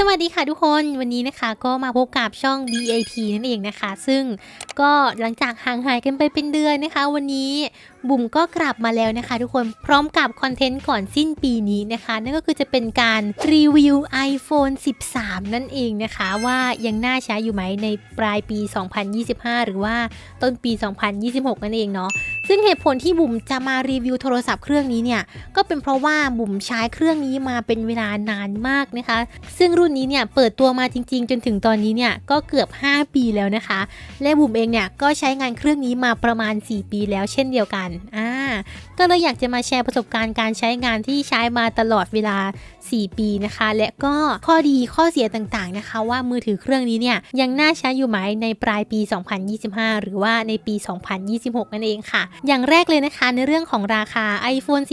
สวัสดีค่ะทุกคนวันนี้นะคะก็มาพบกับช่อง BAT นั่นเองนะคะ ซึ่งก็หลังจากห่างหายกันไปเป็นเดือนนะคะ วันนี้บุ๋มก็กลับมาแล้วนะคะ ทุกคนพร้อมกับคอนเทนต์ก่อนสิ้นปีนี้นะคะ นั่นก็คือจะเป็นการรีวิว iPhone 13 นั่นเองนะคะ ว่ายังน่าใช้อยู่ไหมในปลายปี 2025 หรือว่าต้นปี 2026 นั่นเองเนาะ ซึ่งเหตุผลที่บุ๋มจะมารีวิวโทรศัพท์เครื่องนี้เนี่ยก็เป็นเพราะว่าบุ๋มใช้เครื่องนี้มาเป็นเวลานานมากนะคะ ซึ่งรุ่นนี้เนี่ยเปิดตัวมาจริง ๆ จนถึงตอนนี้เนี่ยก็เกือบ 5 ปีแล้วนะคะ และบุ๋มเองเนี่ยก็ใช้งานเครื่องนี้มาประมาณ 4 ปีแล้วเช่นเดียวกันอ่าก็เลยอยากจะมาแชร์ประสบการณ์การใช้งานที่ใช้มาตลอดเวลา 4 ปีนะคะ และก็ข้อดีข้อเสียต่างๆนะคะ ว่ามือถือเครื่องนี้เนี่ยยังน่าใช้อยู่ไหมในปลายปี 2025 หรือว่าในปี 2026 นั่นเองค่ะอย่างแรกเลยนะคะในเรื่องของราคา iPhone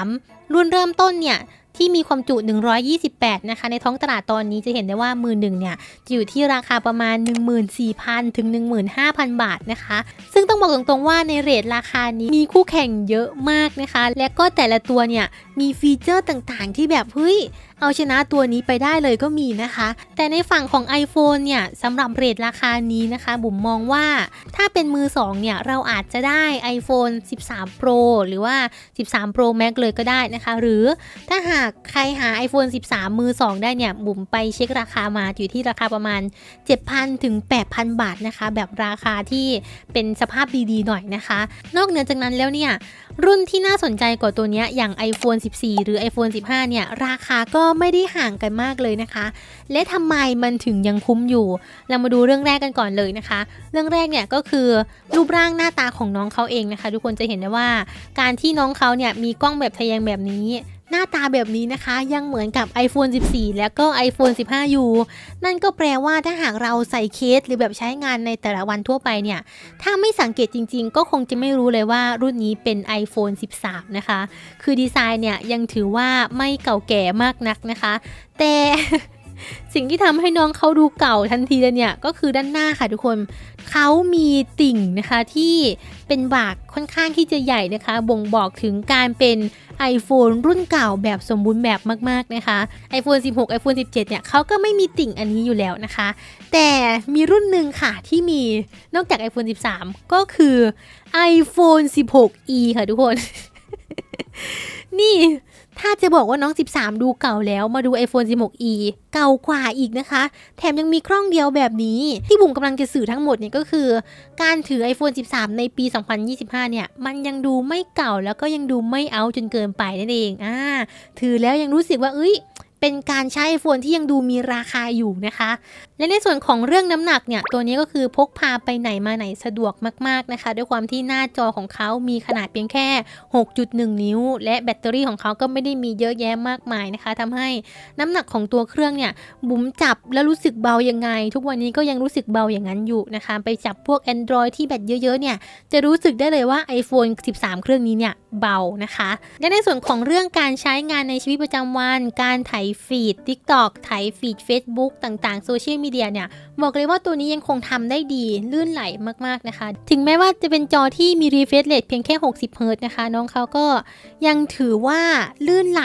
13 รุ่นเริ่มต้นเนี่ยที่มีความจุ 128 นะคะ ในท้องตลาดตอนนี้จะเห็นได้ว่า มือหนึ่งเนี่ย จะอยู่ที่ราคาประมาณ 14,000 ถึง 15,000 บาทนะคะ ซึ่งต้องบอกตรงๆว่าในเรทราคานี้มีคู่แข่งเยอะมากนะคะ และก็แต่ละตัวเนี่ย มีฟีเจอร์ต่างๆ ที่แบบเฮ้ยเอาชนะตัวนี้ไปได้เลยก็มีนะคะ แต่ในฝั่งของ iPhone เนี่ยสำหรับเรทราคานี้นะคะ บุ๋มมองว่าถ้าเป็นมือ 2 เนี่ย เราอาจจะได้ iPhone 13 Pro หรือว่า 13 Pro Max เลยก็ได้นะคะ หรือถ้าหากใครหา iPhone 13 มือ 2 ได้เนี่ย บุ๋มไปเช็คราคามาอยู่ที่ราคาประมาณ 7,000 ถึง 8,000 บาทนะคะ แบบราคาที่เป็นสภาพดีๆ หน่อยนะคะ นอกเหนือจากนั้นแล้วเนี่ยรุ่นที่น่าสนใจกว่าตัวเนี้ยอย่าง iPhone 14 หรือ iPhone 15 เนี่ย ราคาก็ไม่ได้ห่างกันมากเลยนะคะ และทำไมมันถึงยังคุ้มอยู่ เรามาดูเรื่องแรกกันก่อนเลยนะคะ เรื่องแรกเนี่ยก็คือรูปร่างหน้าตาของน้องเขาเองนะคะ ทุกคนจะเห็นได้ว่า การที่น้องเขาเนี่ยมีกล้องแบบทะแยงแบบนี้ หน้าตาแบบนี้นะคะ ยังเหมือนกับ iPhone 14 แล้วก็ iPhone 15 อยู่ นั่นก็แปลว่าถ้าหากเราใส่เคสหรือแบบใช้งานในแต่ละวันทั่วไปเนี่ย ถ้าไม่สังเกตจริงๆ ก็คงจะไม่รู้เลยว่ารุ่นนี้เป็น iPhone 13 นะคะ คือดีไซน์เนี่ยยังถือว่าไม่เก่าแก่มากนักนะคะ แต่ สิ่งที่ทำให้น้องเขาดูเก่าทันทีเลยเนี่ยก็คือด้านหน้าค่ะทุกคนเขามีติ่งนะคะที่เป็นบากค่อนข้างที่จะใหญ่นะคะ บ่งบอกถึงการเป็น iPhone รุ่นเก่าแบบสมบูรณ์แบบมากๆนะคะ iPhone 16 iPhone 17 เนี่ยเขาก็ไม่มีติ่งอันนี้อยู่แล้วนะคะ แต่มีรุ่นหนึ่งค่ะที่มีนอกจาก iPhone 13 ก็คือ iPhone 16e ค่ะทุกคน นี่ ถ้าจะบอกว่าน้อง 13 ดูเก่าแล้วมาดู iPhone 16e เก่ากว่าอีกนะคะ แถมยังมีกล้องเดียวแบบนี้ ที่บุ๋มกำลังจะสื่อทั้งหมดเนี่ยก็คือ การถือ iPhone 13 ในปี 2025 เนี่ย มันยังดูไม่เก่าแล้วก็ยังดูไม่เอาจนเกินไปนั่นเองอ่าถือแล้วยังรู้สึกว่าเอ้ย เป็นการใช้ iPhone ที่ยังดูมีราคาอยู่นะคะ และในส่วนของเรื่องน้ำหนักเนี่ย ตัวนี้ก็คือพกพาไปไหนมาไหนสะดวกมากๆนะคะ ด้วยความที่หน้าจอของเขามีขนาดเพียงแค่ 6.1 นิ้ว และแบตเตอรี่ของเขาก็ไม่ได้มีเยอะแยะมากมายนะคะทำให้น้ำหนักของตัวเครื่องเนี่ยบุ๋มจับแล้วรู้สึกเบายังไง ทุกวันนี้ก็ยังรู้สึกเบาอย่างนั้นอยู่นะคะ ไปจับพวก Android ที่แบตเยอะๆเนี่ยจะรู้สึกได้เลยว่า iPhone 13 เครื่องนี้เนี่ยเบานะคะ และในส่วนของเรื่องการใช้งานในชีวิตประจำวันการถ่ายฟีด TikTok ถ่ายฟีด Facebook ต่างๆ โซเชียลมีเดียเนี่ย บอกเลยว่าตัวนี้ยังคงทำได้ดี ลื่นไหลมากๆนะคะ ถึงแม้ว่าจะเป็นจอที่มี refresh rate เพียงแค่ 60 Hz นะคะ น้องเขาก็ยังถือว่าลื่นไหล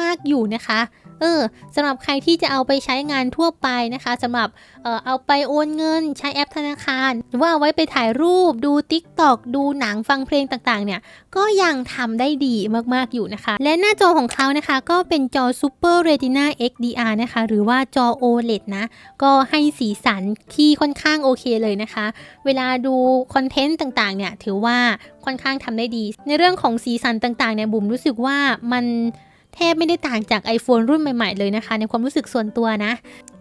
มากๆอยู่นะคะ เออสำหรับใครที่จะเอาไปใช้งานทั่วไปนะคะสำหรับเออเอาไปโอนเงินใช้แอปธนาคาร หรือว่าเอาไว้ไปถ่ายรูปดู TikTok ดูหนังฟังเพลงต่างๆ เนี่ยก็ยังทำได้ดีมากๆอยู่นะคะ และหน้าจอของเขานะคะ ก็เป็นจอ Super Retina XDR นะคะ หรือว่าจอ OLED นะ ก็ให้สีสันที่ค่อนข้างโอเคเลยนะคะ เวลาดูคอนเทนต์ต่างๆ เนี่ยถือว่าค่อนข้างทำได้ดี ในเรื่องของสีสันต่างๆ เนี่ยบุ๋มรู้สึกว่ามัน แทบไม่ได้ต่างจาก iPhone รุ่นใหม่ๆเลยนะคะ ในความรู้สึกส่วนตัวนะ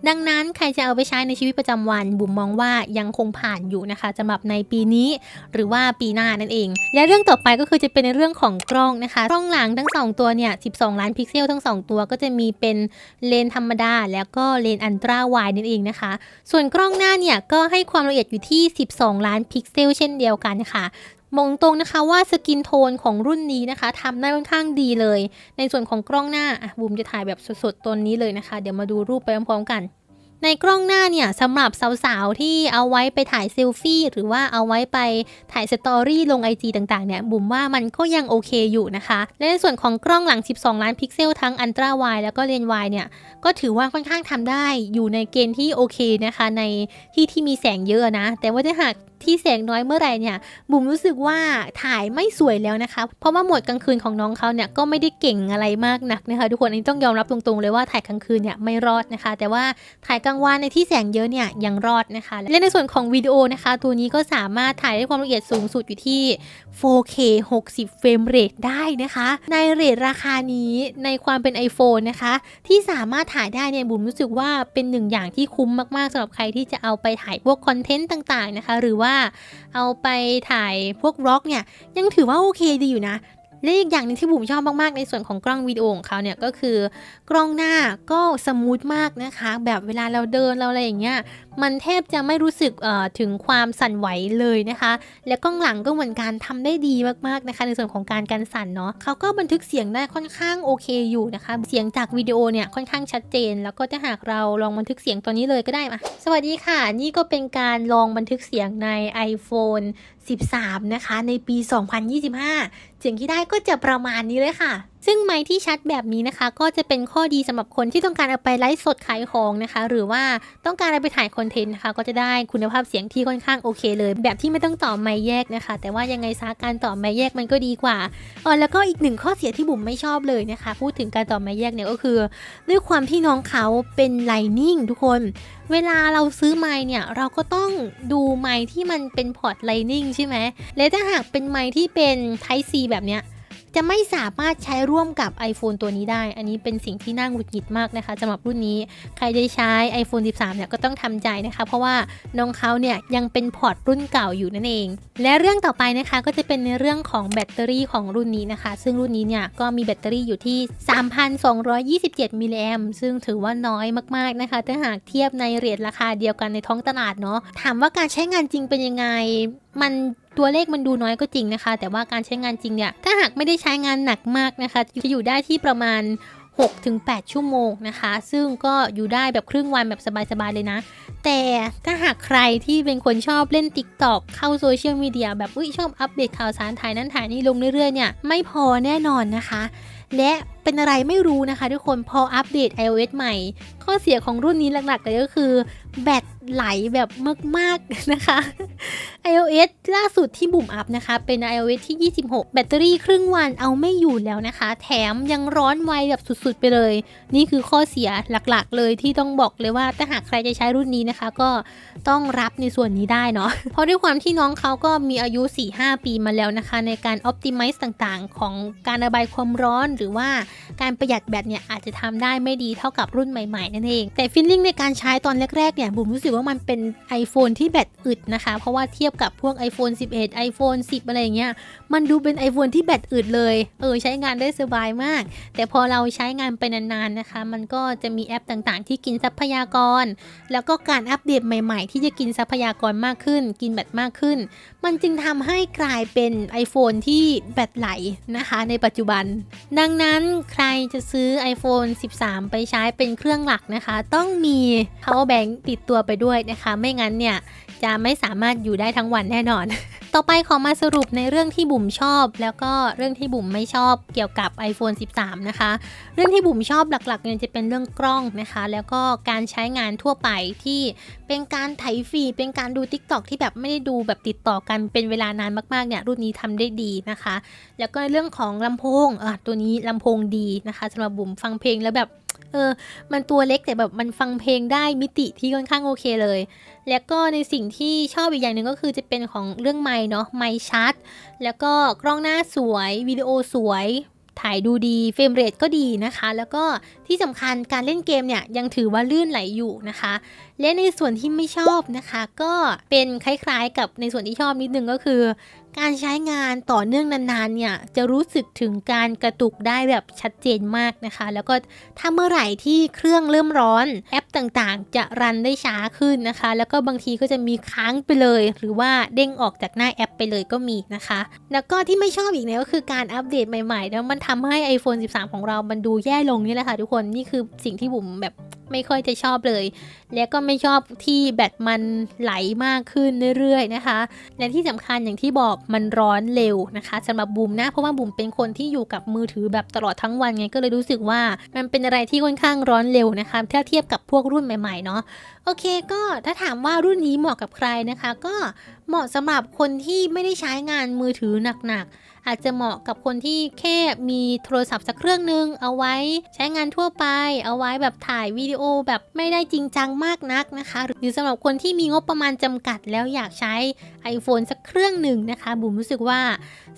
ดังนั้นใครจะเอาไปใช้ในชีวิตประจำวัน บุ๋มมองว่ายังคงผ่านอยู่นะคะสำหรับในปีนี้ หรือว่าปีหน้านั่นเอง และเรื่องต่อไปก็คือจะเป็นในเรื่องของกล้องนะคะกล้องหลังทั้ง 2 ตัวเนี่ย 12 ล้านพิกเซลทั้ง 2 ตัวก็จะมีเป็นเลนธรรมดา แล้วก็เลนอันตราไวนั่นเองนะคะ ส่วนกล้องหน้าเนี่ยก็ให้ความละเอียดอยู่ที่ 12 ล้านพิกเซล เช่นเดียวกันค่ะ มองตรงนะคะว่าสกินโทนของรุ่นนี้นะคะทำได้ค่อนข้างดีเลย ในส่วนของกล้องหน้าอะบูมจะถ่ายแบบสดๆตัวนี้เลยนะคะ เดี๋ยวมาดูรูปไปพร้อมๆกัน ในกล้องหน้าเนี่ยสำหรับสาวๆที่เอาไว้ไปถ่ายเซลฟี่หรือว่าเอาไว้ไปถ่ายสตอรี่ลง IG ต่างๆเนี่ยบุ๋มว่ามันก็ยังโอเคอยู่นะคะ และในส่วนของกล้องหลัง 12 ล้านพิกเซลทั้งอันตราไวแล้วก็เลนส์ไวเนี่ยก็ถือว่าค่อนข้างทำได้อยู่ในเกณฑ์ที่โอเคนะคะ ในที่ที่มีแสงเยอะนะ แต่ว่าถ้าหากที่แสงน้อยเมื่อไหร่เนี่ยบุ๋มรู้สึกว่าถ่ายไม่สวยแล้วนะคะ เพราะว่าหมดกลางคืนของน้องเขาเนี่ยก็ไม่ได้เก่งอะไรมากนักนะคะทุกคนอันนี้ต้องยอมรับตรงๆ เลยว่าถ่ายกลางคืนเนี่ยไม่รอดนะคะ แต่ว่าถ่ายกลางวันในที่แสงเยอะเนี่ยยังรอดนะคะ และในส่วนของวิดีโอนะคะ ตัวนี้ก็สามารถถ่ายได้ความละเอียดสูงสุดอยู่ที่ 4K 60 เฟรมเรทได้นะคะ ในเรทราคานี้ในความเป็น iPhone นะคะ ที่สามารถถ่ายได้เนี่ยบุ๋มรู้สึกว่าเป็นหนึ่งอย่างที่คุ้มมากๆสำหรับใครที่จะเอาไปถ่ายพวกคอนเทนต์ต่างๆนะคะ หรือว่าเอาไปถ่ายพวกร็อกเนี่ยยังถือว่าโอเคดีอยู่นะและอีกอย่างหนึงที่บุ๋มชอบมากๆ ในส่วนของกล้องวิดีโอของเขาเนี่ยก็คือกล้องหน้าก็สมูทมากนะคะ แบบเวลาเราเดินเราอะไรอย่างเงี้ย มันแทบจะไม่รู้สึกถึงความสั่นไหวเลยนะคะ และกล้องหลังก็เหมือนกันทำได้ดีมากๆนะคะ ในส่วนของการกันสั่นเนาะเขาก็บันทึกเสียงได้ค่อนข้างโอเคอยู่นะคะ เสียงจากวิดีโอเนี่ยค่อนข้างชัดเจน แล้วก็ถ้าหากเราลองบันทึกเสียงตัวนี้เลยก็ได้มาสวัสดีค่ะ นี่ก็เป็นการลองบันทึกเสียงใน iPhone 13 นะคะ ในปี 2025 เสียงที่ได้ก็จะประมาณนี้เลยค่ะ ซึ่งไมค์ที่ชัดแบบนี้นะคะ ก็จะเป็นข้อดีสำหรับคนที่ต้องการเอาไปไลฟ์สดขายของนะคะ หรือว่าต้องการเอาไปถ่ายคอนเทนต์นะคะ ก็จะได้คุณภาพเสียงที่ค่อนข้างโอเคเลย แบบที่ไม่ต้องต่อไมค์แยกนะคะ แต่ว่ายังไงซะการต่อไมค์แยกมันก็ดีกว่าอ๋อแล้วก็อีกหนึ่งข้อเสียที่บุ๋มไม่ชอบเลยนะคะ พูดถึงการต่อไมค์แยกเนี่ยก็คือ ด้วยความที่น้องเขาเป็นไลนิ่งทุกคน เวลาเราซื้อไมค์เนี่ยเราก็ต้องดูไมค์ที่มันเป็นพอร์ตไลนิ่งใช่ไหมและถ้าหากเป็นไมค์ที่เป็น Type C แบบเนี้ย จะไม่สามารถใช้ร่วมกับ iPhone ตัวนี้ได้ อันนี้เป็นสิ่งที่น่าหงุดหงิดมากนะคะสำหรับรุ่นนี้ ใครได้ใช้ iPhone 13 เนี่ยก็ต้องทำใจนะคะ เพราะว่าน้องเขาเนี่ยยังเป็นพอร์ตรุ่นเก่าอยู่นั่นเอง และเรื่องต่อไปนะคะก็จะเป็นในเรื่องของแบตเตอรี่ของรุ่นนี้นะคะ ซึ่งรุ่นนี้เนี่ยก็มีแบตเตอรี่อยู่ที่ 3,227 มิลลิแอมซึ่งถือว่าน้อยมากๆนะคะ ถ้าหากเทียบในเรทราคาเดียวกันในท้องตลาดเนาะ ถามว่าการใช้งานจริงเป็นยังไงมันตัวเลขมันดูน้อยก็จริงนะคะ แต่ว่าการใช้งานจริงเนี่ย ถ้าหากไม่ได้ใช้งานหนักมากนะคะ จะอยู่ได้ที่ประมาณ 6-8 ชั่วโมงนะคะ ซึ่งก็อยู่ได้แบบครึ่งวันแบบสบายๆเลยนะ แต่ถ้าหากใครที่เป็นคนชอบเล่น TikTok เข้าโซเชียลมีเดียแบบอุ้ยชอบอัปเดตข่าวสารถ่ายนั้นถ่ายนี่ลงเรื่อยๆเนี่ยไม่พอแน่นอนนะคะ และเป็นอะไรไม่รู้นะคะ ทุกคนพออัปเดต iOS ใหม่ ข้อเสียของรุ่นนี้หลักๆเลยก็คือ แบตไหลแบบมากๆนะคะ iOS ล่าสุดที่บุ่มอัพนะคะ เป็น iOS ที่ 26 แบตเตอรี่ครึ่งวันเอาไม่อยู่แล้วนะคะ แถมยังร้อนไวแบบสุดๆไปเลย นี่คือข้อเสียหลักๆ เลยที่ต้องบอกเลยว่าถ้าหากใครจะใช้รุ่นนี้นะคะ ก็ต้องรับในส่วนนี้ได้เนาะเพราะด้วยความที่น้องเขาก็มีอายุ 4-5 ปีมาแล้วนะคะ ในการ optimize ต่างๆ ของการระบายความร้อนหรือว่าการประหยัดแบตเนี่ยอาจจะทำได้ไม่ดีเท่ากับรุ่นใหม่ๆนั่นเองแต่ฟีลลิ่งในการใช้ตอนแรกๆเนี่ยบุ๋มรู้สึกว่ามันเป็น iPhone ที่แบตอึดนะคะ เพราะว่าเทียบกับพวก iPhone 11 iPhone 10 อะไรอย่างเงี้ย มันดูเป็น iPhone ที่แบตอึดเลย เออใช้งานได้สบายมาก แต่พอเราใช้งานไปนานๆนะคะ มันก็จะมีแอปต่างๆ ที่กินทรัพยากร แล้วก็การอัปเดตใหม่ๆ ที่จะกินทรัพยากรมากขึ้น กินแบตมากขึ้น มันจึงทำให้กลายเป็น iPhone ที่แบตไหลนะคะในปัจจุบัน ดังนั้นใครจะซื้อ iPhone 13 ไปใช้เป็นเครื่องหลักนะคะ ต้องมี power bank ติดตัวไปด้วยนะคะ ไม่งั้นเนี่ย จะไม่สามารถอยู่ได้ทั้งวันแน่นอน ต่อไปขอมาสรุปในเรื่องที่บุ๋มชอบ แล้วก็เรื่องที่บุ๋มไม่ชอบเกี่ยวกับ iPhone 13 นะคะ เรื่องที่บุ๋มชอบหลักๆเนี่ยจะเป็นเรื่องกล้องนะคะ แล้วก็การใช้งานทั่วไปที่เป็นการไถฟีดเป็นการดู TikTok ที่แบบไม่ได้ดูแบบติดต่อกันเป็นเวลานานมากๆเนี่ยรุ่นนี้ทำได้ดีนะคะ แล้วก็เรื่องของลำโพงอะตัวนี้ลำโพงดีนะคะสำหรับบุ๋มฟังเพลงแล้วแบบ เออ มันตัวเล็กแต่แบบมันฟังเพลงได้มิติที่ค่อนข้างโอเคเลย แล้วก็ในสิ่งที่ชอบอีกอย่างหนึ่งก็คือจะเป็นของเรื่องไม้เนาะไม้ชัด แล้วก็กล้องหน้าสวยวิดีโอสวยถ่ายดูดีเฟรมเรทก็ดีนะคะ แล้วก็ ที่สำคัญการเล่นเกมเนี่ยยังถือว่าลื่นไหลอยู่นะคะ และในส่วนที่ไม่ชอบนะคะ ก็เป็นคล้ายๆ กับในส่วนที่ชอบนิดนึงก็คือ การใช้งานต่อเนื่องนานๆเนี่ยจะรู้สึกถึงการกระตุกได้แบบชัดเจนมากนะคะ แล้วก็ถ้าเมื่อไหร่ที่เครื่องเริ่มร้อนแอปต่างๆ จะรันได้ช้าขึ้นนะคะ แล้วก็บางทีก็จะมีค้างไปเลย หรือว่าเด้งออกจากหน้าแอปไปเลยก็มีนะคะ แล้วก็ที่ไม่ชอบอีกเนี่ยก็คือการอัปเดตใหม่ๆ แล้วมันทำให้ iPhone 13 ของเรามันดูแย่ลงนี่แหละค่ะทุกคนนี่คือสิ่งที่บุ๋มแบบไม่ค่อยจะชอบเลยแล้วก็ไม่ชอบที่แบตมันไหลมากขึ้นเรื่อยๆนะคะ และที่สำคัญอย่างที่บอกมันร้อนเร็วนะคะสำหรับบุ๋มนะ เพราะว่าบุ๋มเป็นคนที่อยู่กับมือถือแบบตลอดทั้งวันไงก็เลยรู้สึกว่ามันเป็นอะไรที่ค่อนข้างร้อนเร็วนะคะถ้าเทียบกับพวกรุ่นใหม่ๆเนาะโอเคก็ถ้าถามว่ารุ่นนี้เหมาะกับใครนะคะ ก็เหมาะสำหรับคนที่ไม่ได้ใช้งานมือถือหนักๆ อาจจะเหมาะกับคนที่แค่มีโทรศัพท์สักเครื่องนึง เอาไว้ใช้งานทั่วไป เอาไว้แบบถ่ายวิดีโอแบบไม่ได้จริงจังมากนักนะคะ หรือสำหรับคนที่มีงบประมาณจำกัดแล้วอยากใช้ iPhone สักเครื่องหนึ่งนะคะบุ๋มรู้สึกว่า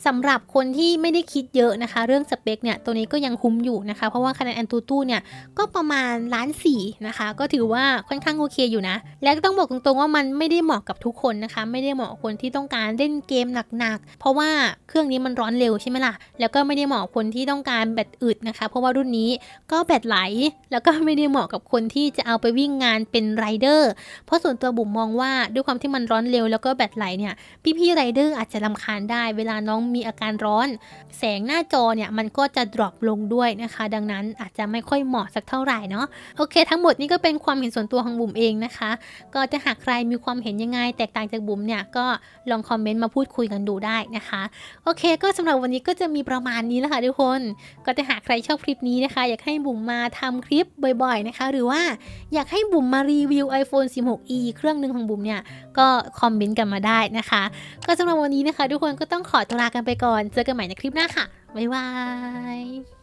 สำหรับคนที่ไม่ได้คิดเยอะนะคะ เรื่องสเปคเนี่ยตัวนี้ก็ยังคุ้มอยู่นะคะ เพราะว่าคะแนน Antutu เนี่ยก็ประมาณล้านสี่นะคะ ก็ถือว่าค่อนข้างโอเคอยู่นะ และก็ต้องบอกตรงๆว่ามันไม่ได้เหมาะกับทุกคนนะคะ ไม่ได้เหมาะคนที่ต้องการเล่นเกมหนักๆ เพราะว่าเครื่องนี้มันร้อนเร็วใช่ไหมล่ะ แล้วก็ไม่ได้เหมาะคนที่ต้องการแบตอึดนะคะ เพราะว่ารุ่นนี้ก็แบตไหล แล้วก็ไม่ได้เหมาะกับคนที่จะเอาไปวิ่งงานเป็นไรเดอร์เพราะส่วนตัวบุ๋มมองว่าด้วยความที่มันร้อนเร็วแล้วก็แบตไหลเนี่ยพี่ๆไรเดอร์อาจจะลำคาญได้เวลาน้องมีอาการร้อน แสงหน้าจอเนี่ยมันก็จะดรอปลงด้วยนะคะ ดังนั้นอาจจะไม่ค่อยเหมาะสักเท่าไหร่เนาะโอเค ทั้งหมดนี้ก็เป็นความเห็นส่วนตัวของบุ๋มเองนะคะ ก็จะหากใครมีความเห็นยังไง แตกต่างจากบุ๋มเนี่ยก็ลองคอมเมนต์มาพูดคุยกันดูได้นะคะโอเค ก็สำหรับวันนี้ก็จะมีประมาณนี้แหละค่ะทุกคน ก็จะหากใครชอบคลิปนี้นะคะ อยากให้บุ๋มมาทำคลิปบ่อย ๆนะคะ หรือว่าอยากให้บุ๋มมามารีวิว iPhone 16e เครื่องหนึ่งของบุ๋มเนี่ย ก็คอมเมนต์กันมาได้นะคะ ก็สำหรับวันนี้นะคะ ทุกคนก็ต้องขอตัวลากันไปก่อน เจอกันใหม่ในคลิปหน้าค่ะ บ๊ายบาย